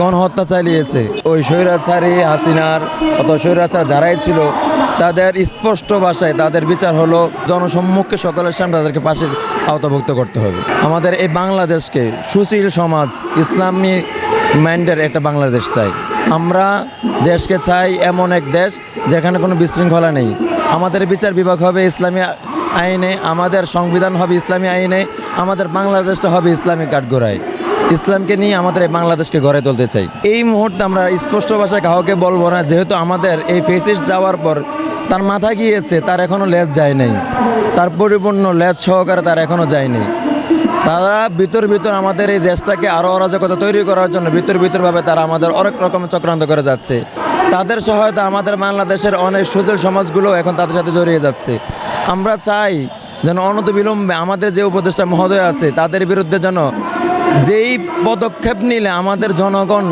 গণহত্যা চালিয়েছে। ওই স্বৈরাচারী হাসিনার অত স্বৈরাচার যারাই ছিল, তাদের স্পষ্ট ভাষায় তাদের বিচার হলো, জনসম্মুখে সকলের সামনে তাদেরকে পাশে আওতাভুক্ত করতে হবে। আমাদের এই বাংলাদেশকে সুশীল সমাজ, ইসলামী মাইন্ডের একটা বাংলাদেশ চাই। আমরা দেশকে চাই এমন এক দেশ যেখানে কোনো বিশৃঙ্খলা নেই। আমাদের বিচার বিভাগ হবে ইসলামী আইনে, আমাদের সংবিধান হবে ইসলামী আইনে, আমাদের বাংলাদেশটা হবে ইসলামিক কাঠগোড়ায়। ইসলামকে নিয়ে আমাদের এই বাংলাদেশকে গড়ে তুলতে চাই। এই মুহূর্তে আমরা স্পষ্ট ভাষায় কাউকে বলব না, যেহেতু আমাদের এই ফেসিস যাওয়ার পর তার মাথা গিয়েছে, তার এখনও লেজ যায় নাই। তার পরিপূর্ণ লেজ সহকারে তার এখনও যায়নি তারা ভিতর ভিতর আমাদের এই দেশটাকে আরও অরাজকতা তৈরি করার জন্য ভিতর ভিতরভাবে তারা আমাদের অনেক রকমের চক্রান্ত করে যাচ্ছে। তাদের সহায়তা আমাদের বাংলাদেশের অনেক সুজল সমাজগুলো এখন তাদের সাথে জড়িয়ে যাচ্ছে। আমরা চাই যেন অনত বিলম্বে আমাদের যে উপদেষ্টা মহোদয় আছে, তাদের বিরুদ্ধে যেন যেই পদক্ষেপ নিলে আমাদের জনগণ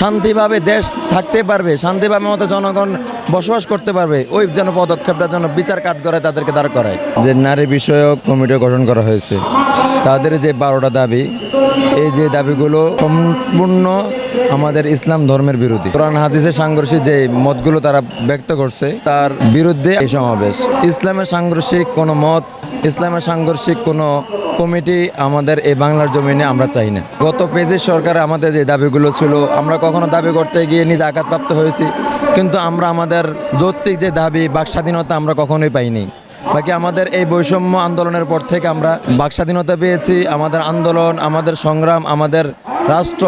শান্তিভাবে দেশ থাকতে পারবে, শান্তিভাবে মতো জনগণ বসবাস করতে পারবে, ওই যেন পদক্ষেপটা যেন বিচার কাট করে তাদেরকে দাঁড় করায়। যে নারী বিষয়ক কমিটি গঠন করা হয়েছে, তাদের যে বারোটা দাবি, এই যে দাবিগুলো সম্পূর্ণ আমাদের ইসলাম ধর্মের বিরোধী। কোরআন, হাদিসের সাংঘর্ষিক যে মতগুলো তারা ব্যক্ত করছে, তার বিরুদ্ধে এই সমাবেশ। ইসলামের সাংঘর্ষিক কোনো মত, ইসলামের সাংঘর্ষিক কোনো কমিটি আমাদের এই বাংলার জমিনে আমরা চাই না। গত পেজের সরকার আমাদের যে দাবিগুলো ছিল, আমরা কখনো দাবি করতে গিয়ে নিজে আঘাতপ্রাপ্ত হয়েছি, কিন্তু আমরা আমাদের যৌক্তিক যে দাবি, বাক স্বাধীনতা আমরা কখনোই পাইনি। বাকি আমাদের এই বৈষম্য আন্দোলনের পর থেকে আমরা বাক স্বাধীনতা পেয়েছি, আমাদের আন্দোলন, আমাদের সংগ্রাম, আমাদের রাষ্ট্র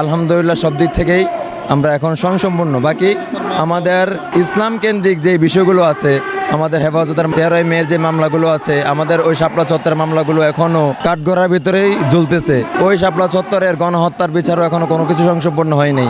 আলহামদুলিল্লাহ সব দিক থেকেই আমরা এখন স্বয়ংসম্পূর্ণ বাকি আমাদের ইসলাম কেন্দ্রিক যে বিষয়গুলো আছে, আমাদের হেফাজতের তেরোই মেয়ের যে মামলাগুলো আছে, আমাদের ওই শাপলা চত্বরের মামলাগুলো এখনও কাঠগড়ার ভিতরেই জ্বলতেছে ওই সাপলা চত্বরের গণহত্যার বিচারও এখনও কোনো কিছু সংসম্পন্ন হয়নি।